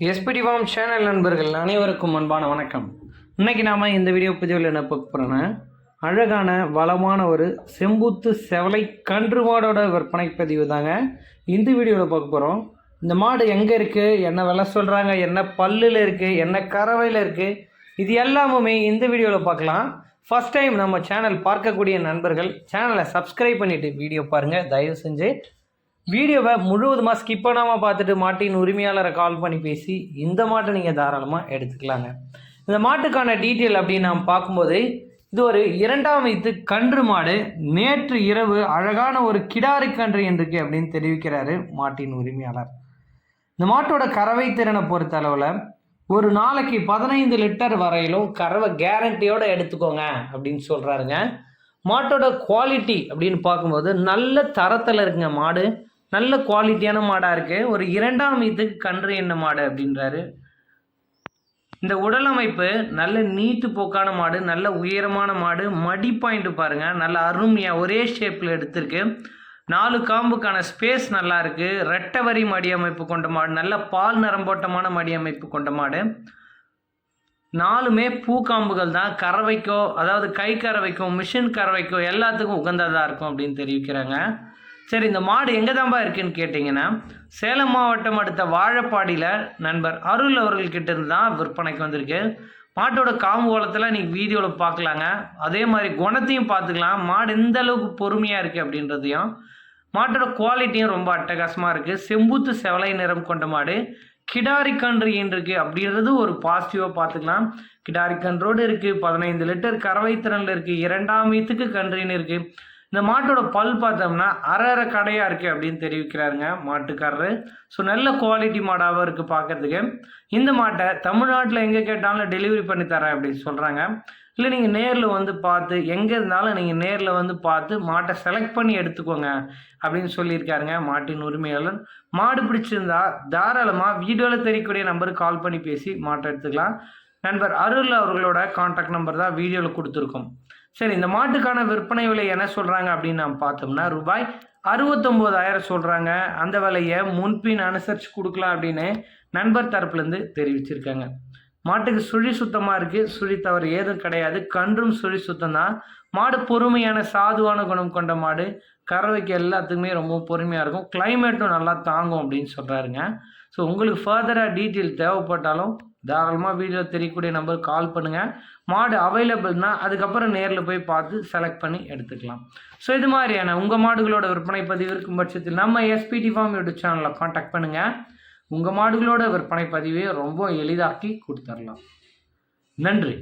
SPD form channel நண்பர்கள் அனைவருக்கும் அன்பான வணக்கம். இன்னைக்கு நாம் இந்த வீடியோ பதிவில் என்ன பார்க்க போகிறோன்னா அழகான வளமான ஒரு செம்புத்து செவலை கன்று மாடோட விற்பனை பதிவு தாங்க. இந்த வீடியோவில் பார்க்க போகிறோம் இந்த மாடு எங்கே இருக்குது என்ன விலை சொல்கிறாங்க என்ன பல்லில் இருக்குது என்ன கறவையில் இருக்குது இது எல்லாமுமே இந்த வீடியோவில் பார்க்கலாம். ஃபஸ்ட் டைம் நம்ம சேனல் பார்க்கக்கூடிய நண்பர்கள் சேனலை சப்ஸ்கிரைப் பண்ணிவிட்டு வீடியோ பாருங்கள் தயவு செஞ்சு வீடியோவை முழுவதுமாக ஸ்கிப் பண்ணாமல் பார்த்துட்டு மாட்டின் உரிமையாளரை கால் பண்ணி பேசி இந்த மாட்டை நீங்கள் தாராளமாக எடுத்துக்கலாங்க. இந்த மாட்டுக்கான டீட்டெயில் அப்படின்னு நாம் பார்க்கும்போது இது ஒரு இரண்டாம் வயது கன்று மாடு நேற்று இரவு அழகான ஒரு கிடாரி கன்று என்றுக்கு அப்படின்னு தெரிவிக்கிறாரு மாட்டின் உரிமையாளர். இந்த மாட்டோட கறவை திறனை பொறுத்த அளவில் ஒரு நாளைக்கு பதினைந்து லிட்டர் வரையிலும் கறவை கேரண்டியோடு எடுத்துக்கோங்க அப்படின்னு சொல்கிறாருங்க மாட்டோட குவாலிட்டி அப்படின்னு பார்க்கும்போது நல்ல தரத்தில் இருக்குங்க மாடு. நல்ல குவாலிட்டியான மாடாக இருக்குது ஒரு இரண்டாம் இதுக்கு கன்று என்ன மாடு அப்படின்றாரு. இந்த உடல் அமைப்பு நல்ல நீட்டு போக்கான மாடு நல்ல உயரமான மாடு. மடி பாயிண்ட் பாருங்க. நல்ல அருமையாக ஒரே ஷேப்பில் எடுத்திருக்கு. நாலு காம்புக்கான ஸ்பேஸ் நல்லா இருக்கு. ரெட்டை வரி மடி அமைப்பு கொண்ட மாடு நல்ல பால் நரம்போட்டமான மடி அமைப்பு கொண்ட மாடு. நாலுமே பூக்காம்புகள் தான். கறவைக்கோ அதாவது கை கறவைக்கோ மிஷின் கறவைக்கோ எல்லாத்துக்கும் உகந்ததாக இருக்கும் அப்படின்னு தெரிவிக்கிறாங்க. சரி இந்த மாடு எங்கே தான்பா இருக்குன்னு கேட்டிங்கன்னா சேலம் மாவட்டம் அடுத்த வாழப்பாடியில் நண்பர் அருள் அவர்கள்கிட்ட இருந்து தான் விற்பனைக்கு வந்திருக்கு. மாட்டோட காம்பு வளத்தில் நீங்கள் வீடியோவில் பார்க்கலாங்க. அதே மாதிரி குணத்தையும் பார்த்துக்கலாம். மாடு எந்த அளவுக்கு பொறுமையாக இருக்குது அப்படின்றதையும் மாட்டோட குவாலிட்டியும் ரொம்ப அட்டகாசமாக இருக்குது செம்பூத்து செவலை நிறம் கொண்ட மாடு கிடாரி கன்று இருக்குது அப்படின்றது ஒரு பாசிட்டிவாக பார்த்துக்கலாம். கிடாரி கன்றோடு இருக்குது பதினைந்து லிட்டர் கறவை திறனில் இருக்குது இரண்டாம் வீத்துக்கு கன்றுன்னு இருக்குது இந்த மாட்டோட பல் பார்த்தோம்னா அரை அரை கடையாக இருக்குது அப்படின்னு தெரிவிக்கிறாருங்க மாட்டுக்காரரு. ஸோ நல்ல குவாலிட்டி மாடாகவும் இருக்குது பார்க்கறதுக்கு. இந்த மாட்டை தமிழ்நாட்டில் எங்கே கேட்டாலும் டெலிவரி பண்ணி தரேன் அப்படின்னு சொல்கிறாங்க இல்லை நீங்கள் நேரில் வந்து பார்த்து எங்கே இருந்தாலும் நீங்கள் நேரில் வந்து பார்த்து மாட்டை செலக்ட் பண்ணி எடுத்துக்கோங்க அப்படின்னு சொல்லியிருக்காருங்க மாட்டின் உரிமையாளர். மாடு பிடிச்சிருந்தா தாராளமாக வீடியோவில் தெரியக்கூடிய நம்பருக்கு கால் பண்ணி பேசி மாட்டை எடுத்துக்கலாம். நண்பர் அருள் அவர்களோட காண்டாக்ட் நம்பர் தான் வீடியோவில் கொடுத்துருக்கோம். சரி இந்த மாட்டுக்கான விற்பனை விலை என்ன சொல்கிறாங்க அப்படின்னு நாம் பார்த்தோம்னா ரூபாய் அறுபத்தொம்போதாயிரம் சொல்கிறாங்க அந்த விலையை முன்பின் அனுசரித்து கொடுக்கலாம் அப்படின்னு நண்பர் தரப்புலேருந்து தெரிவிச்சிருக்காங்க. மாட்டுக்கு சுழி சுத்தமாக இருக்குது சுழி தவறு ஏதும் கிடையாது. கன்றும் சுழி சுத்தம் தான் மாடு பொறுமையான சாதுவான குணம் கொண்ட மாடு. கறவைக்கு எல்லாத்துக்குமே ரொம்ப பொறுமையாக இருக்கும். கிளைமேட்டும் நல்லா தாங்கும் அப்படின்னு சொல்கிறாருங்க ஸோ உங்களுக்கு ஃபர்தராக டீட்டெயில் தேவைப்பட்டாலும் தாராளமாக வீடியோ தெரியக்கூடிய நம்பருக்கு கால் பண்ணுங்கள் மாடு அவைலபிள்னா அதுக்கப்புறம் நேரில் போய் பார்த்து செலக்ட் பண்ணி எடுத்துக்கலாம். ஸோ இது மாதிரியான உங்கள் மாடுகளோட விற்பனை பதிவு இருக்கும் பட்சத்தில் நம்ம எஸ்பிடி ஃபார்ம் யூடியூப் சேனலில் காண்டாக்ட் பண்ணுங்கள் உங்கள் மாடுகளோட விற்பனை பதிவை ரொம்ப எளிதாக்கி கொடுத்துடலாம் நன்றி.